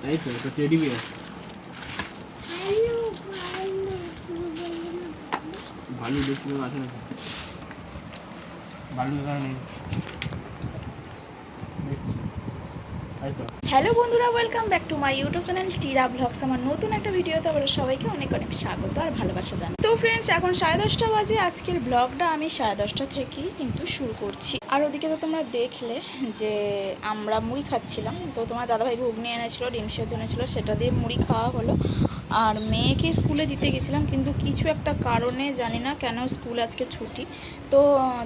তাই তো এটা টেডি বিয়ার ভালো দেখছিল আছে না ভালো কারণে তাই তো হ্যালো বন্ধুরা welcome back to my YouTube channel Tira vlogs আমার নতুন একটা ভিডিওতে আমরা সবাইকে অনেক অনেক স্বাগত আর ভালোবাসা জানাই। তো ফ্রেন্ডস এখন সাড়ে দশটা বাজে। আজকের ব্লগটা আমি সাড়ে দশটা থেকেই কিন্তু শুরু করছি। আর ওদিকে তো তোমরা দেখলে যে আমরা মুড়ি খাচ্ছিলাম। তো তোমার দাদাভাই ঘুগনি এনেছিলো, ডিম সেদ্ধ এনেছিলো, সেটা দিয়ে মুড়ি খাওয়া হলো। আর মেয়েকে স্কুলে দিতে গেছিলাম, কিন্তু কিছু একটা কারণে, জানি না কেন স্কুল আজকে ছুটি। তো,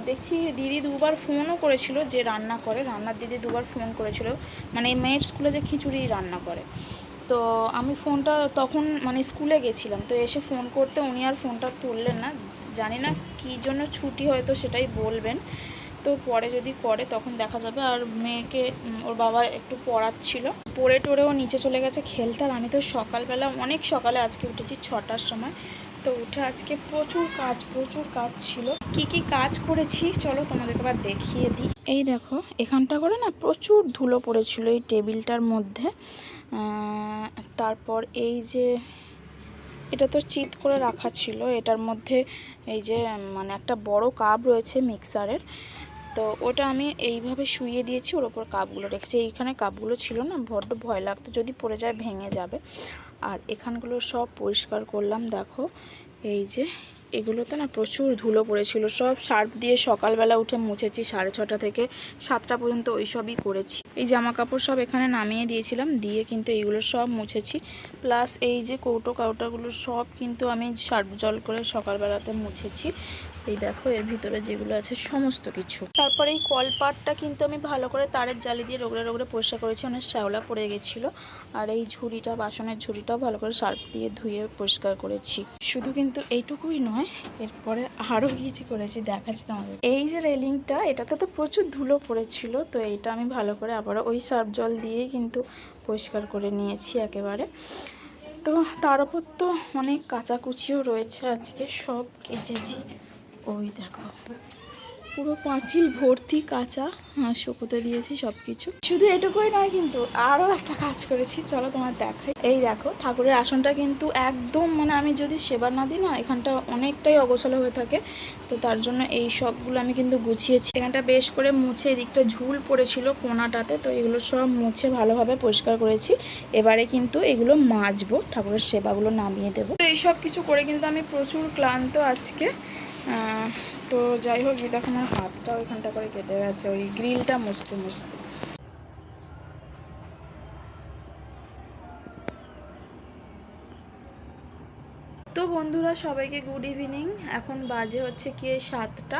দেখছি দিদি দুবার ফোনও করেছিল যে রান্না করে, রান্নার দিদি দুবার ফোন করেছিল মানে মেয়ের স্কুলে যে খিচুড়ি রান্না করে। তো আমি ফোনটা তখন মানে স্কুলে গেছিলাম, তো এসে ফোন করতে উনি আর ফোনটা তুললেন না। জানি না কী জন্য ছুটি হয়তো সেটাই বলবেন। তো পরে যদি করে তখন দেখা যাবে। আর মেয়েকে ওর বাবা একটু পড়াচ্ছিল। পড়ে টোরেও নিচে চলে গেছে খেলতে। আর আমি তো সকালবেলা, অনেক সকালে আজকে উঠেছি ছটার সময়। তো উঠে আজকে প্রচুর কাজ প্রচুর কাজ ছিল। কি কি কাজ করেছি? চলো তোমাদেরকে আবার দেখিয়ে দিই। এই দেখো, এখানটা করে না প্রচুর ধুলো পড়েছিল এই টেবিলটার মধ্যে। তারপর এই যে, এটা তো চিত করে রাখা ছিল। এটার মধ্যে এই যে মানে একটা বড় কাপ রয়েছে মিক্সারের। তো ওটা আমি এইভাবে শুইয়ে দিয়েছি, ওর ওপর কাপগুলো রেখেছি। এইখানে কাপগুলো ছিল না, বড্ড ভয় লাগতো, যদি পড়ে যায় ভেঙে যাবে। আর এখানগুলো সব পরিষ্কার করলাম, দেখো, এই যে এগুলোতে না প্রচুর ধুলো পড়েছিল। সব সার্ফ দিয়ে সকালবেলা উঠে মুছেছি, সাড়ে ছটা থেকে সাতটা পর্যন্ত ওই সবই করেছি। এই জামা কাপড় সব এখানে নামিয়ে দিয়েছিলাম, দিয়ে কিন্তু এইগুলো সব মুছেছি। প্লাস এই যে কৌটো কাউটাগুলো সব কিন্তু আমি সার্ফ জল করে সকালবেলাতে মুছেছি। এই দেখো, এর ভিতরে যেগুলো আছে সমস্ত কিছু। তারপরে এই কলপাটটা কিন্তু আমি ভালো করে তারের জালি দিয়ে রোগড়ে রোগড়ে পরিষ্কার করেছি, অনেক শ্যাওলা পড়ে গেছিল। আর এই ঝুড়িটা, বাসনের ঝুড়িটাও ভালো করে সার্ফ দিয়ে ধুয়ে পরিষ্কার করেছি। শুধু কিন্তু এইটুকুই নয় এরপরে আরও কিছু করেছি, দেখাচ্ছি তোমাদের। এই যে রেলিংটা, এটাতে তো প্রচুর ধুলো পড়েছিল, তো এটা আমি ভালো করে আবারও ওই সার্ফ জল দিয়েই কিন্তু পরিষ্কার করে নিয়েছি একেবারে। তো তার উপর তো অনেক কাঁচাকুচিও রয়েছে আজকে, সব কেচেছি। ওই দেখো। পুরো পাঁচিল ভর্তি কাঁচা হ্যাঁ শুকোতে দিয়েছি সব কিছু শুধু এটুকুই নয় কিন্তু আরও একটা কাজ করেছি, চলো তোমার দেখাই। এই দেখো, ঠাকুরের আসনটা কিন্তু একদম মানে আমি যদি সেবা না দিই না, এখানটা অনেকটাই অগোছালো হয়ে থাকে। তো তার জন্য এই সবগুলো আমি কিন্তু গুছিয়েছি। এখানটা বেশ করে মুছে এদিকটা ঝুল পড়েছিল কোনাটাতে, তো এগুলো সব মুছে ভালোভাবে পরিষ্কার করেছি। এবারে কিন্তু এগুলো মাজবো, ঠাকুরের সেবাগুলো নামিয়ে দেবো। তো এইসব কিছু করে কিন্তু আমি প্রচুর ক্লান্ত আজকে। তো যাই হোক দেখো আমার হাতটা ওইখানটা করে কেটে গেছে, ওই গ্রিলটা মুছতে মুছতে। তো বন্ধুরা, সবাইকে গুড ইভিনিং এখন বাজে হচ্ছে কি, সাতটা।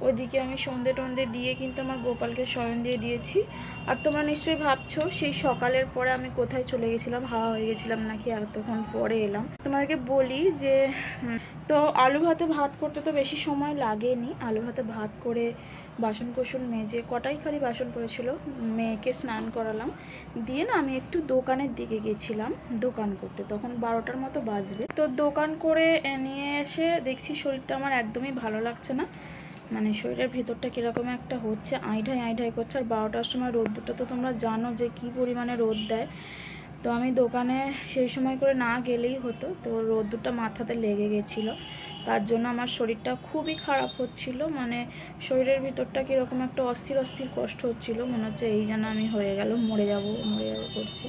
ওদিকে আমি সন্ধে টন্ধে দিয়ে কিন্তু আমার গোপালকে শয়ন দিয়ে দিয়েছি। আর তোমরা নিশ্চয়ই ভাবছ, সেই সকালের পরে আমি কোথায় চলে গেছিলাম, হাওয়া হয়ে গেছিলাম নাকি এতক্ষণ পরে এলাম। তোমাদেরকে বলি যে তো আলু ভাতে ভাত করতে তো বেশি সময় লাগেনি। আলু ভাতে ভাত করে বাসন কোসন মেজে কটাই খালি বাসন পড়েছিল, মেয়েকে স্নান করালাম। দিয়ে না আমি একটু দোকানের দিকে গেছিলাম, দোকান করতে। তখন বারোটার মতো বাজবে। তো দোকান করে নিয়ে এসে দেখছি শরীরটা আমার একদমই ভালো লাগছে না। মানে শরীরের ভিতরটা কীরকম একটা হচ্ছে, আইঢাই আইঢাই করছে। আর বারোটার সময় রোদ্দুরটা তো তোমরা জানো যে কী পরিমাণে রোদ দেয়। তো আমি দোকানে সেই সময় করে না গেলেই হতো, তো রোদ্দুরটা মাথাতে লেগে গেছিল। তার জন্য আমার শরীরটা খুবই খারাপ হচ্ছিল মানে শরীরের ভিতরটা কীরকম একটা অস্থির অস্থির কষ্ট হচ্ছিল। মনে হচ্ছে এই যেন আমি হয়ে গেল, মরে যাব, মরে যাব করছি।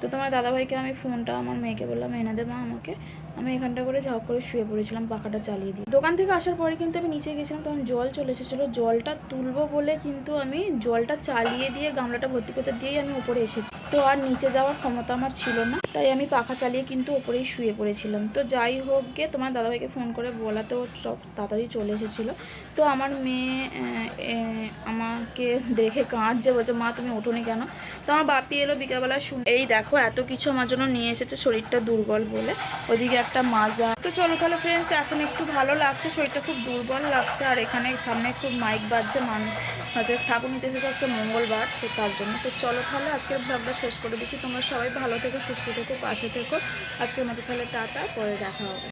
তো তোমার দাদাভাইকে আমি ফোনটা, আমার মেয়েকে বললাম, এনে দেবা আমাকে। আমি এখানটা করে ঝাঁপ করে শুয়ে পড়েছিলাম, পাখাটা চালিয়ে দিই দোকান থেকে আসার পরে কিন্তু আমি নিচে গেছিলাম তখন জল চলে এসেছিল। জলটা তুলবো বলে কিন্তু আমি জলটা চালিয়ে দিয়ে গামলাটা ভর্তি করতে দিয়েই আমি উপরে এসেছি। তো আর নিচে যাওয়ার ক্ষমতা আমার ছিল না। তাই আমি পাখা চালিয়ে কিন্তু ওপরেই শুয়ে পড়েছিলাম। তো যাই হোক গে, তোমার দাদাভাইকে ফোন করে বলাতেও সব তাড়াতাড়ি চলে এসেছিল। তো আমার মেয়ে আমাকে দেখে কাঁদছে, বলছে, মা, তুমি ওঠোনি কেন? তো আমার বাপি এলো বিকালবেলা শুনে এই দেখো, এত কিছু আমার জন্য নিয়ে এসেছে, শরীরটা দুর্বল বলে। ওদিকে একটা মাজা। তো চলো তাহলে ফ্রেন্ডস এখন একটু ভালো লাগছে, শরীরটা খুব দুর্বল লাগছে, আর এখানে সামনে খুব মাইক বাজছে মান হচ্ছে ঠাকুর নিতে এসেছে আজকে মঙ্গলবার, তো তার জন্য। তো চলো তাহলে আজকের ব্লগটা শেষ করে দিচ্ছি। তোমরা সবাই ভালো থেকো, সুস্থ থেকো, পাশে থেকো। আজকের মতো তাহলে টাটা, পরে দেখা হবে।